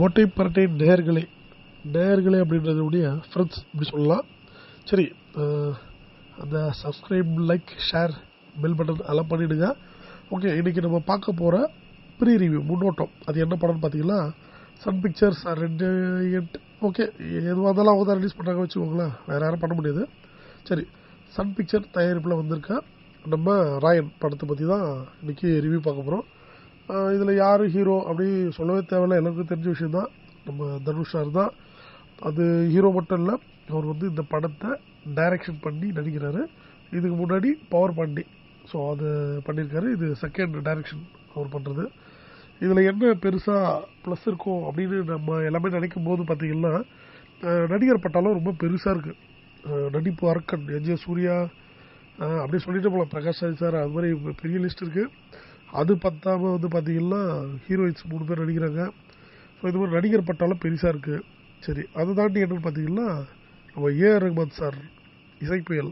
மொட்டை பரட்டை நேயர்களே நேயர்களே அப்படின்றதுடைய ஃப்ரெண்ட்ஸ் இப்படி சொல்லலாம். சரி அந்த subscribe like share bell button அதெல்லாம் பண்ணிவிடுங்க ஓகே இன்றைக்கி நம்ம பார்க்க போகிற ப்ரீ ரிவ்யூ முன்னோட்டம். அது என்ன படம்னு பார்த்தீங்கன்னா சன் பிக்சர்ஸ் ரெண்டு எட்டு ஓகே எதுவாக இருந்தாலும் அவங்க தான் ரிலீஸ் பண்ணுறாங்க வச்சுக்கோங்களேன். வேறு யாரும் பண்ண முடியாது. சரி சன் பிக்சர் தயாரிப்பில் வந்திருக்க நம்ம ராயன் படத்தை பற்றி தான் இன்றைக்கி ரிவ்யூ பார்க்க போகிறோம் இதில் யார் ஹீரோ அப்படி சொல்லவே தேவையில்ல. எல்லாருக்கும் தெரிஞ்ச விஷயம் தான் நம்ம தனுஷ் சார் தான். அது ஹீரோ மட்டும் இல்லை அவர் வந்து இந்த படத்தை டைரக்ஷன் பண்ணி நடிக்கிறாரு. இதுக்கு முன்னாடி பவர் பாண்டி ஸோ அது பண்ணியிருக்காரு இது செகண்ட் டைரக்ஷன் அவர் பண்ணுறது இதில் என்ன பெருசாக ப்ளஸ் இருக்கும் அப்படின்னு நம்ம எல்லாமே நினைக்கும் போது பார்த்தீங்கன்னா நடிகர் பட்டாலும் ரொம்ப பெருசாக இருக்குது நடிப்பு அரக்கன் எஜே சூர்யா அப்படி சொல்லிட்டு போகலாம் பிரகாஷ் ராஜ் சார் அது மாதிரி பெரிய லிஸ்ட் இருக்குது அது பத்தாமல் வந்து பார்த்தீங்கன்னா ஹீரோயின்ஸ் மூணு பேர் நடிக்கிறாங்க. ஸோ இது மாதிரி நடிகர் பட்டாலும் பெருசாக இருக்குது சரி அதை தாண்டி என்னன்னு பார்த்தீங்கன்னா நம்ம ஏஆர் ரஹ்மான் சார் இசைப்புயல்.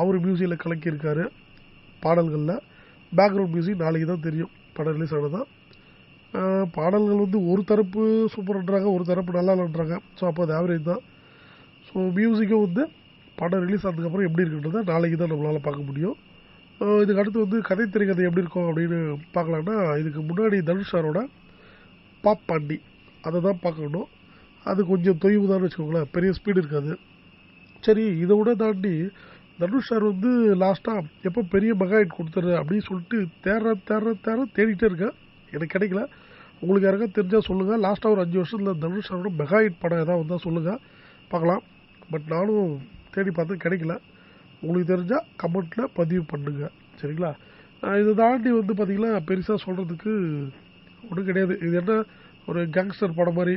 அவர் மியூசிக்கில் கலக்கியிருக்காரு பாடல்களில். பேக்ரவுண்ட் மியூசிக் நாளைக்கு தான் தெரியும். படம் ரிலீஸ் ஆனதான் பாடல்கள் வந்து ஒரு தரப்பு சூப்பர்ன்றாங்க ஒரு தரப்பு நல்லா இல்லைன்றாங்க ஸோ அப்போ அது ஆவரேஜ் தான். ஸோ மியூசிக்கும் வந்து படம் ரிலீஸ் ஆனதுக்கப்புறம் எப்படி இருக்குன்றதை நாளைக்கு தான் நம்மளால் பார்க்க முடியும். இதுக்கு அடுத்து வந்து கதை திரைக்கதை எப்படி இருக்கும் அப்படின்னு பார்க்கலான்னா இதுக்கு முன்னாடி தனுஷ் சாரோட பாப் பாண்டி அதை தான் பார்க்கணும். அது கொஞ்சம் தொய்வு தான் வச்சுக்கோங்களேன். பெரிய ஸ்பீடு இருக்காது. சரி இதை விட தாண்டி தனுஷ் சார் வந்து லாஸ்ட்டாக எப்போ பெரிய மெகாயிட் கொடுத்துரு அப்படின்னு சொல்லிட்டு தேர தேர தேர தேடிட்டே இருக்கேன் எனக்கு கிடைக்கல. உங்களுக்கு யாருக்கா தெரிஞ்சால் சொல்லுங்கள் லாஸ்ட்டாக ஒரு அஞ்சு வருஷத்தில் தனுஷ் சாரோட மெகாயிட் படம் ஏதாவது வந்தால் சொல்லுங்கள் பார்க்கலாம். பட் நானும் தேடி பார்த்து கிடைக்கல. உங்களுக்கு தெரிஞ்சால் கமெண்ட்டில் பதிவு பண்ணுங்க. சரிங்களா? இதை தாண்டி வந்து பார்த்திங்கன்னா பெருசாக சொல்கிறதுக்கு ஒன்றும் கிடையாது. இது என்ன ஒரு கேங்ஸ்டர் படம் மாதிரி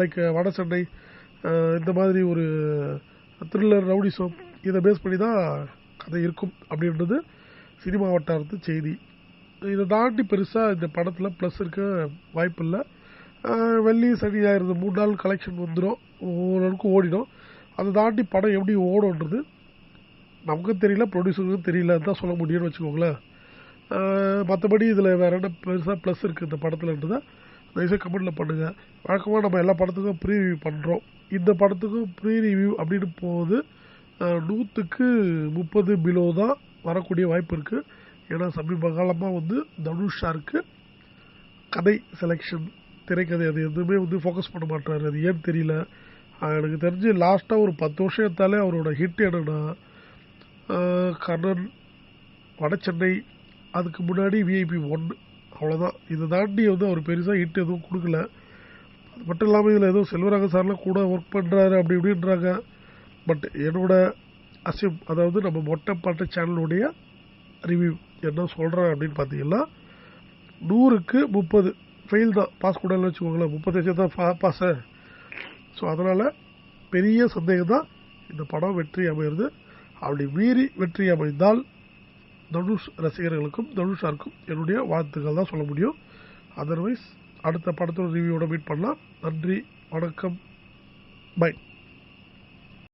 லைக் வட சென்னை இந்த மாதிரி ஒரு த்ரில்லர் ரவுடிசம் இதை பேஸ் பண்ணி தான் கதை இருக்கும் அப்படின்றது சினிமா வட்டாரத்து செய்தி. இதை தாண்டி பெருசாக இந்த படத்தில் ப்ளஸ் இருக்க வாய்ப்பு இல்லை. வெள்ளி சனி ஞாயிறு மூணு நாள் கலெக்ஷன் வந்துடும் ஓரளவுக்கு ஓடிடும். அதை தாண்டி படம் எப்படி ஓடும்ன்றது நமக்கும் தெரியல ப்ரொடியூசருக்கும் தெரியல தான் சொல்ல முடியும்னு வச்சுக்கோங்களேன். மற்றபடி இதில் வேறு என்ன பெருசாக ப்ளஸ் இருக்குது இந்த படத்துலன்றதை தயவுசெய்து கமெண்டில் பண்ணுங்கள் வழக்கமாக நம்ம எல்லா படத்துக்கும் ப்ரீ ரிவ்யூ பண்ணுறோம் இந்த படத்துக்கும் ப்ரீ ரிவ்யூ அப்படின்னு போகுது நூற்றுக்கு முப்பது பிலோ தான் வரக்கூடிய வாய்ப்பு இருக்குது ஏன்னா சமீப காலமாக வந்து தனுஷ் சாருக்கு கதை செலெக்ஷன் திரைக்கதை அது எதுவுமே வந்து ஃபோக்கஸ் பண்ண மாட்டாரு. அது ஏன்னு தெரியல. எனக்கு தெரிஞ்சு லாஸ்ட்டாக ஒரு பத்து வருஷம் எடுத்தாலே அவரோட ஹிட் என்னன்னா கண்ணன் கர்ணன் வடசென்னை அதுக்கு முன்னாடி விஐபி ஒன்று அவ்வளோதான் இதை தாண்டி வந்து அவர் பெருசாக ஹிட் எதுவும் கொடுக்கல. அது மட்டும் இல்லாமல் இதில் ஏதோ செல்வராக சார்லாம் கூட ஒர்க் பண்ணுறாரு அப்படி இப்படின்றாங்க. பட் என்னோட அசிம் அதாவது நம்ம மொட்டை பாட்டு சேனலுடைய ரிவ்யூ என்ன சொல்கிறேன் அப்படின்னு பார்த்தீங்கன்னா நூறுக்கு முப்பது ஃபெயில் தான். பாஸ் கூடன்னு வச்சுக்கோங்களேன். வச்சுக்கோங்களேன் முப்பத்தஞ்சு தான் பா பாஸு ஸோ அதனால் பெரிய சந்தேகம் தான். இந்த படம் வெற்றி அமையிறது. அப்படி மீறி வெற்றி அமைந்தால் தனுஷ் ரசிகர்களுக்கும் தனுஷாருக்கும் என்னுடைய வாழ்த்துக்கள் தான் சொல்ல முடியும். அதர்வைஸ் அடுத்த படத்தோட ரிவ்யூவோட மீட் பண்ணலாம். நன்றி வணக்கம். பை